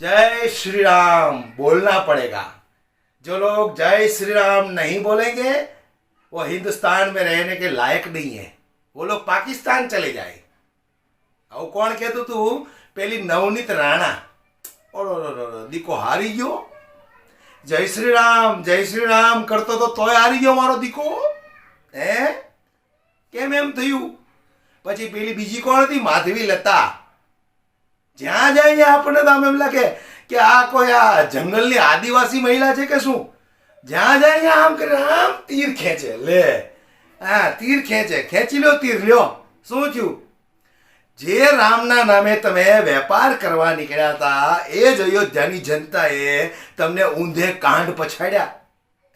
जय श्री राम बोलना पड़ेगा जो लोग जय श्री राम नहीं बोलेंगे वो हिंदुस्तान में रहने के लायक नहीं है वो लोग पाकिस्तान चले जाए આવું કોણ કહેતું તું પેલી નવનીત રાણા ઓલો લો લો લો, દીકો હારી ગયો જય શ્રી રામ જય શ્રી રામ કરતો તો તોય હારી ગયો મારો દીકો હે કેમ એમ થયું પછી પેલી બીજી કોણ હતી માધવી લતા જ્યાં જાય આપણને તો એમ લાગે કે આ કોઈ આ જંગલની આદિવાસી મહિલા છે કે શું? જ્યાં જાય આમ કરે આમ તીર ખેંચે, લે. હા તીર ખેંચે, ખેંચી લો તીર, લ્યો. શું થયું? જે રામના નામે તમે વેપાર કરવા નીકળ્યા હતા, એ જ અયોધ્યાની જનતાએ તમને ઊંધે કાંડ પછાડ્યા.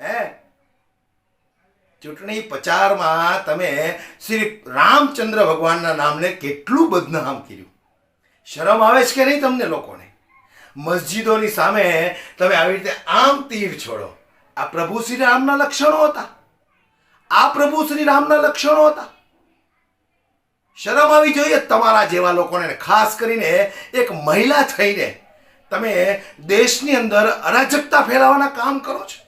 હે? ચૂંટણી પ્રચારમાં તમે શ્રી રામચંદ્ર ભગવાનના નામને કેટલું બદનામ કર્યું? શરમ આવે છે કે નહીં તમને લોકોને? મસ્જિદોની સામે તમે આવી રીતે આમ તીર છોડો. આ પ્રભુ શ્રી રામના લક્ષણો હતા. આ પ્રભુ શ્રી રામના લક્ષણો હતા. શરમ આવી જોઈએ તમારા જેવા લોકોને ખાસ કરીને એક મહિલા થઈને તમે દેશની અંદર અરાજકતા ફેલાવવાના કામ કરો છો.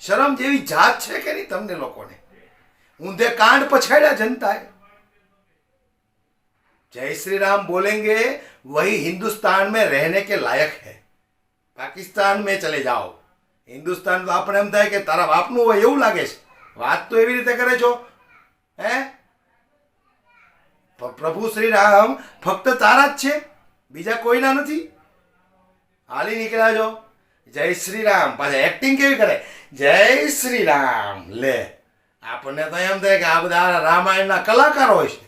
શરમ જેવી જાત છે કે નહીં તમને લોકોને? ઊંધે કાંડ પછાડ્યા જનતાએ. जय श्री राम बोलेंगे वही हिंदुस्तान में रहने के लायक है પાકિસ્તાન में चले जाओ હિન્દુસ્તાન તો આપણે એમ થાય કે તારા બાપનું હોય એવું લાગે છે વાત તો એવી રીતે કરે છો હે પ- પ્રભુ શ્રી રામ ફક્ત તારા જ છે બીજા કોઈના નથી હાલી નીકળ્યા છો જય શ્રી રામ પાછા એક્ટિંગ કેવી કરે જય શ્રી રામ લે આપણને તો એમ થાય કે આ બધા રામાયણના કલાકારો હોય છે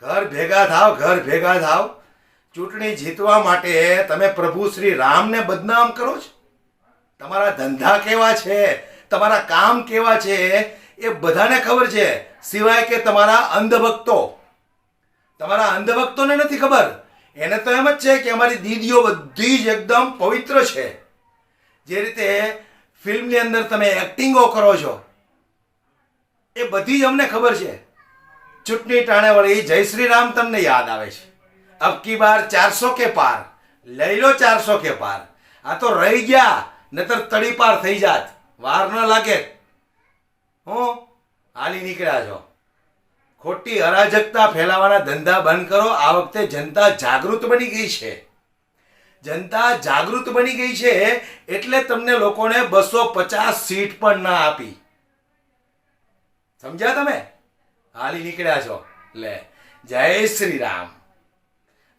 ઘર ભેગા થાવ, ઘર ભેગા થાવ. ચૂંટણી જીતવા માટે તમે પ્રભુ શ્રી રામને બદનામ કરો છો? તમારા ધંધા કેવા છે? તમારા કામ કેવા છે? એ બધાને ખબર છે. સિવાય કે તમારા અંધભક્તો. તમારા અંધભક્તોને નથી ખબર. એને તો એમ જ છે કે અમારી દીદીઓ બધી જ એકદમ પવિત્ર છે. જે રીતે ફિલ્મની અંદર તમે એક્ટિંગો કરો છો. એ બધી જ અમને ખબર છે. ચૂંટણી ટાણે વળી જય શ્રી રામ તમને યાદ આવે છે. અબ કી બાર ચારસો કે પાર? લઈ લો ચારસો કે પાર. આ તો રહી ગયા, નતર તડી પાર થઈ જાત. વાર ન લાગે. હું, હાલી નીકળ્યા છો. ખોટી અરાજકતા ફેલાવાના ધંધા બંધ કરો. આ વખતે જનતા જાગૃત બની ગઈ છે. જનતા જાગૃત બની ગઈ છે એટલે તમને લોકોને બસો પચાસ સીટ પણ ના આપી. સમજ્યા તમે? હાલી નીકળ્યા છો. લે, જય શ્રી રામ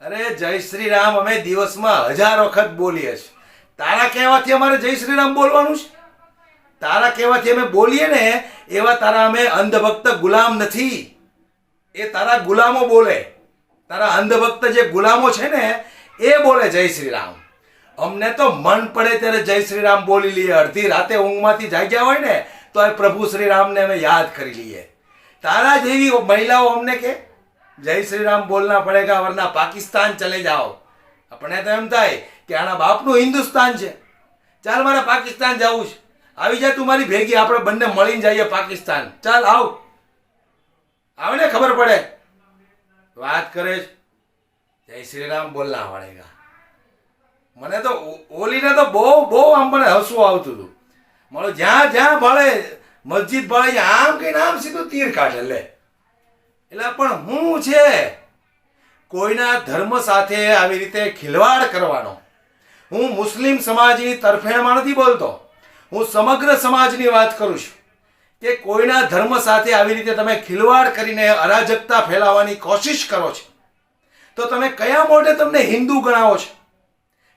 અરે, જય શ્રી રામ અમે દિવસમાં હજાર વખત બોલીએ છીએ. તારા કહેવાથી અમારે જય શ્રી રામ બોલવાનું છે? તારા કહેવાથી અમે બોલીએ ને, એવા તારા અમે અંધભક્ત ગુલામ નથી. એ તારા ગુલામો બોલે. તારા અંધભક્ત જે ગુલામો છે ને, એ બોલે જય શ્રી રામ અમને તો મન પડે ત્યારે જય શ્રી રામ બોલી લઈએ. અડધી રાતે ઊંઘમાંથી જાગ્યા હોય ને, તો એ પ્રભુ શ્રી રામને અમે યાદ કરી લઈએ. તારા જેવી મહિલાઓ અમને કે, જય શ્રી રામ બોલના પડેગા, વરના પાકિસ્તાન ચલે જાઓ. આપણે તો એમ થાય કે આના બાપનું હિન્દુસ્તાન છે. ચાલ મારે પાકિસ્તાન જવું છે. આવી જાય તું મારી ભેગી, આપણે બંને મળીને જઈએ પાકિસ્તાન. ચાલ, આવ. આવે ને ખબર પડે. વાત કરે જય શ્રી રામ બોલના પડેગા મને તો ઓલીને તો બહુ બહુ આમ મને હસવું આવતું હતું. મારો જ્યાં જ્યાં ભાળે મસ્જિદ ભાળે આમ કહીને આમ સીધું તીર કાઢે, લે. એટલે પણ હું છે, કોઈના ધર્મ સાથે આવી રીતે ખિલવાડ કરવાનો. હું મુસ્લિમ સમાજની તરફેણમાં નથી બોલતો. હું સમગ્ર સમાજની વાત કરું છું કે કોઈના ધર્મ સાથે આવી રીતે તમે ખિલવાડ કરીને અરાજકતા ફેલાવવાની કોશિશ કરો છો. તો તમે કયા મોઢે તમને હિન્દુ ગણાવો છો?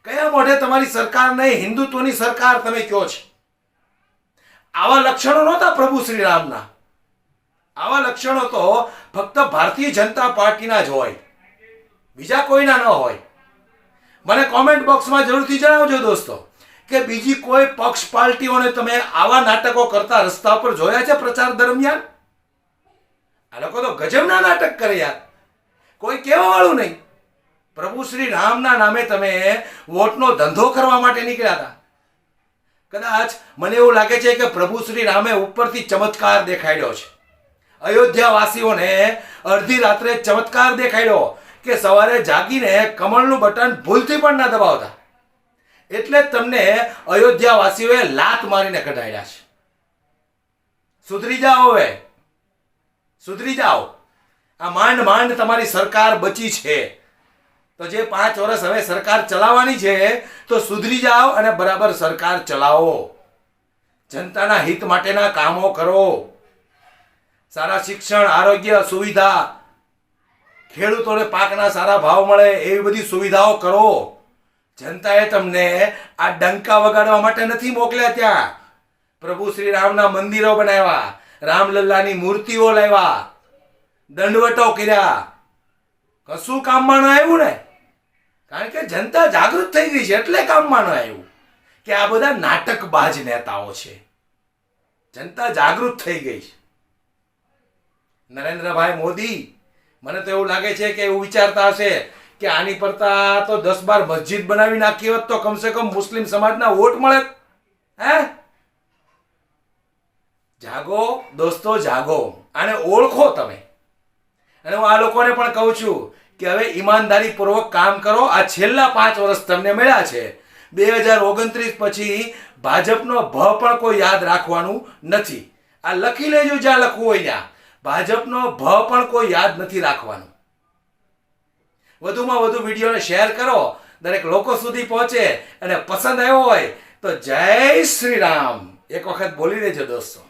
કયા મોઢે તમારી સરકારને હિન્દુત્વની સરકાર તમે કહો છો? આવા લક્ષણો નહોતા પ્રભુ શ્રી રામના આવા લક્ષણો તો ફક્ત ભારતીય જનતા પાર્ટીના જ હોય. બીજા કોઈના ન હોય. મને કોમેન્ટ બોક્સમાં જરૂરથી જણાવજો દોસ્તો, કે બીજી કોઈ પક્ષ પાર્ટીઓને તમે આવા નાટકો કરતા રસ્તા પર જોયા છે પ્રચાર દરમિયાન? આ લોકો તો ગજબના નાટક કરે યાર. કોઈ કહેવા વાળું નહીં. પ્રભુ શ્રી રામના નામે તમે વોટનો ધંધો કરવા માટે નીકળ્યા હતા. કદાચ મને એવું લાગે છે કે પ્રભુ શ્રી રામે ઉપરથી ચમત્કાર દેખાડ્યો છે. અયોધ્યા વાસીઓને અડધી રાત્રે ચમત્કાર દેખાડ્યો કે સવારે જાગીને કમળનું બટન ભૂલથી પણ ના દબાવતા. એટલે તમને અયોધ્યાવાસીઓએ લાત મારીને કઢાડ્યા છે. સુધરી જાઓ હવે. સુધરી જાઓ. આ માંડ માંડ તમારી સરકાર બચી છે. તો જે પાંચ વર્ષ હવે સરકાર ચલાવવાની છે, તો સુધરી જાઓ અને બરાબર સરકાર ચલાવો. જનતાના હિત માટેના કામો કરો. સારા શિક્ષણ, આરોગ્ય સુવિધા, ખેડૂતોને પાકના સારા ભાવ મળે એવી બધી સુવિધાઓ કરો. જનતાએ તમને આ ડંકા વગાડવા માટે નથી મોકલ્યા ત્યાં. પ્રભુ શ્રી રામના મંદિરો બનાવ્યા, રામલલ્લાની મૂર્તિઓ લાવ્યા, દંડવટો કર્યા. કશું કામમાં ન આવ્યું ને? કારણ કે જનતા જાગૃત થઈ ગઈ છે એટલે કામમાં ન આવ્યું કે આ બધા નાટકબાજ નેતાઓ છે. જનતા જાગૃત થઈ ગઈ છે. નરેન્દ્રભાઈ મોદી, મને તો એવું લાગે છે કે એવું વિચારતા હશે કે આની પરતા તો દસ બાર મસ્જિદ બનાવી નાખી હોત તો કમસે કમ મુસ્લિમ સમાજના વોટ મળે. હે? જાગો દોસ્તો, જાગો આને ઓળખો તમે. અને હું આ લોકોને પણ કહું છું કે હવે ઈમાનદારીપૂર્વક કામ કરો. આ છેલ્લા પાંચ વર્ષ તમને મળ્યા છે. બે હજાર ઓગણત્રીસ પછી ભાજપનો ભ પણ કોઈ યાદ રાખવાનું નથી. આ લખી લેજો જ્યાં લખવું હોય ત્યાં. ભાજપનો ભ પણ કોઈ યાદ નથી રાખવાનું. વધુમાં વધુ વિડીયોને શેર કરો. દરેક લોકો સુધી પહોંચે અને પસંદ આવ્યો હોય તો જય શ્રી રામ. એક વખત બોલી દેજો દોસ્તો.